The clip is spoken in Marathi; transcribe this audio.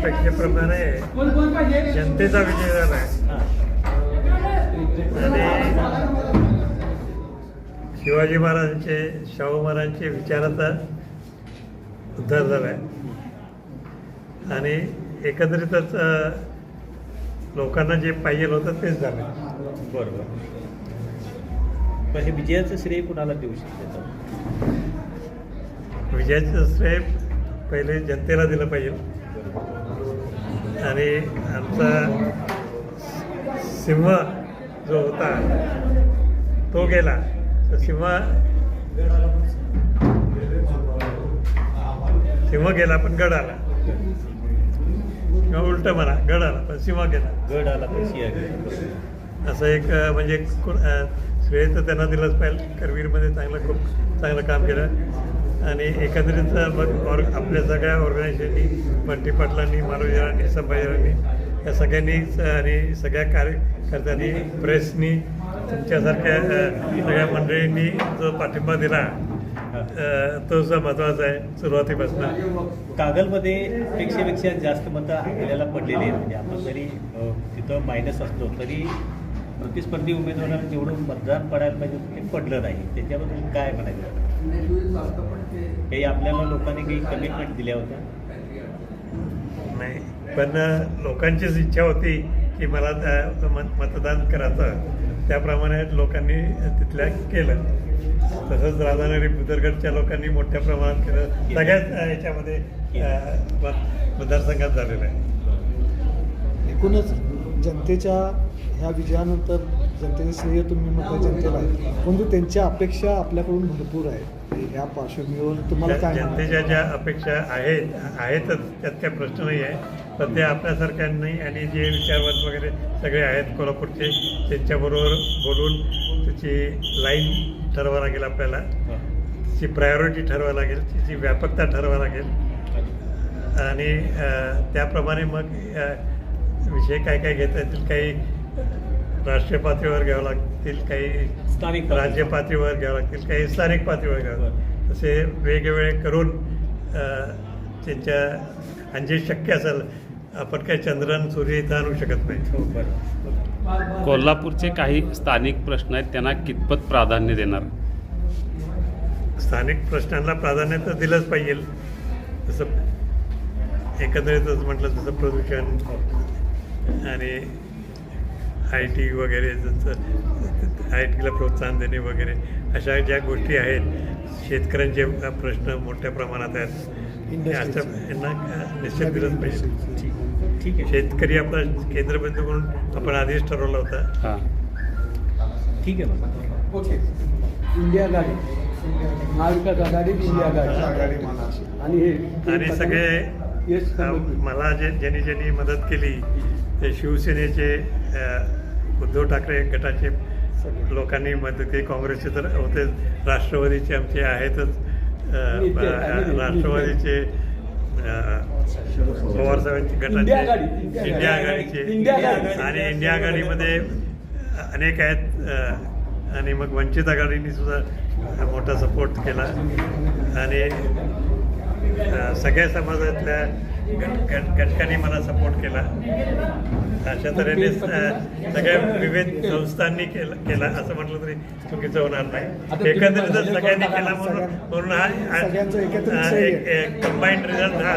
अपेक्षेप्रमाणे जनतेचा विजय झाला आहे. आणि शिवाजी महाराजांचे शाहू महाराजांचे विचाराचा उद्धार झाला आहे. आणि एकंदरीतच लोकांना जे पाहिजे होतं तेच झालं. बरोबर. पण हे विजयाचं श्रेय कुणाला देऊ शकतो? विजयाचं श्रेय पहिले जनतेला दिलं पाहिजे. आणि आमचा सिंह जो होता तो गेला. तर सिंह सिंह गेला पण गड आला. किंवा उलट म्हणा गड आला पण सिंह गेला. गड आला तर सिंह असं एक म्हणजे श्रेय तर त्यांना दिलंच पाहिजे. करवीरमध्ये चांगलं खूप चांगलं काम केलं. आणि एकत्रित मग ऑर्ग आपल्या सगळ्या ऑर्गनायझेशननी बंटी पाटलांनी मारुजीरांनी संभाजीरांनी या सगळ्यांनीच आणि सगळ्या कार्यकर्त्यांनी प्रेसनी तुमच्यासारख्या सगळ्या मंडळींनी जो पाठिंबा दिला अ, तो महत्त्वाचा आहे सुरुवातीपासून. कागलमध्ये पेक्षेपेक्षा जास्त मतं आपल्याला पडलेली आहेत. म्हणजे आपण जरी तिथं मायनस असलो तरी प्रतिस्पर्धी उमेदवारांना जेवढं मतदान पडायला पाहिजे ते पडलं नाही. त्याच्याबद्दल काय म्हणायचं? काही आपल्याला लोकांनी काही कमिटमेंट दिल्या होत्या? नाही पण लोकांचीच इच्छा होती की मला त्या मत- मतदान करायचं. त्याप्रमाणे लोकांनी तिथल्या केलं. तसंच राधानगरी बुदरगडच्या लोकांनी मोठ्या प्रमाणात केलं. सगळ्याच याच्यामध्ये मतदारसंघात झालेलं आहे. एकूणच जनतेच्या ह्या विजयानंतर जनतेचे श्रेय तुम्ही म्हणता जनतेला आहे. परंतु त्यांच्या अपेक्षा आपल्याकडून भरपूर आहेत ह्या पार्श्वभूमीवर तुम्हाला काय जनतेच्या ज्या अपेक्षा आहेत आहेतच त्यात काही प्रश्न नाही आहे. पण ते आपल्यासारख्यांनी आणि जे विचारवंत वगैरे सगळे आहेत कोल्हापूरचे त्यांच्याबरोबर बोलून त्याची लाईन ठरवावं लागेल आपल्याला. तिची प्रायोरिटी ठरवावं लागेल तिची व्यापकता ठरवावं लागेल. आणि त्याप्रमाणे मग विषय काय काय घेता येतील काही राष्ट्रीय पातळीवर घ्यावं लागतील काही स्थानिक. राज्य पातळीवर घ्यावं लागतील काही स्थानिक पातळीवर घ्यावं लागतील. असे वेगवेगळे करून त्यांच्या आणि जे शक्य असेल आपण काही चंद्रन सूर्य इथं आणू शकत नाही. हो बरं. कोल्हापूरचे काही स्थानिक प्रश्न आहेत त्यांना कितपत प्राधान्य देणार? स्थानिक प्रश्नांना प्राधान्य तर दिलंच पाहिजे. जसं एकंदरीतच म्हटलं तसं प्रदूषण आणि आय टी वगैरे जसं आय टीला प्रोत्साहन देणे वगैरे अशा ज्या गोष्टी आहेत शेतकऱ्यांचे प्रश्न मोठ्या प्रमाणात आहेत हे अशा यांना निश्चित दिलंच पाहिजे. ठीक आहे. शेतकरी आपला केंद्रबिंदू म्हणून आपण आधीच ठरवला होता. हां. ठीक आहे ओके. इंडिया गाडी. महाविकास आघाडी इंडिया गाडी. आणि हे आणि सगळे मला जे ज्यांनी ज्यांनी मदत केली ते शिवसेनेचे उद्धव ठाकरे गटाचे लोकांनी मदत केली काँग्रेसचे तर होते राष्ट्रवादीचे आमचे आहेतच राष्ट्रवादीचे पवारसाहेबांचे गटाचे इंडिया इंडिया आघाडी. आघाडीचे. आणि इंडिया आघाडीमध्ये अनेक आहेत आणि मग वंचित आघाडीने सुद्धा मोठा सपोर्ट केला आणि सगळ्या समाजातल्या घटकांनी मला सपोर्ट केला. अशा तऱ्हेने सगळ्या विविध संस्थांनी केला केला. असं म्हटलं तरी चुकीचं होणार नाही. एकंदरीतच जाहीर सगळ्यांनी केला म्हणून. म्हणून हा कंबाईंड रिझल्ट हा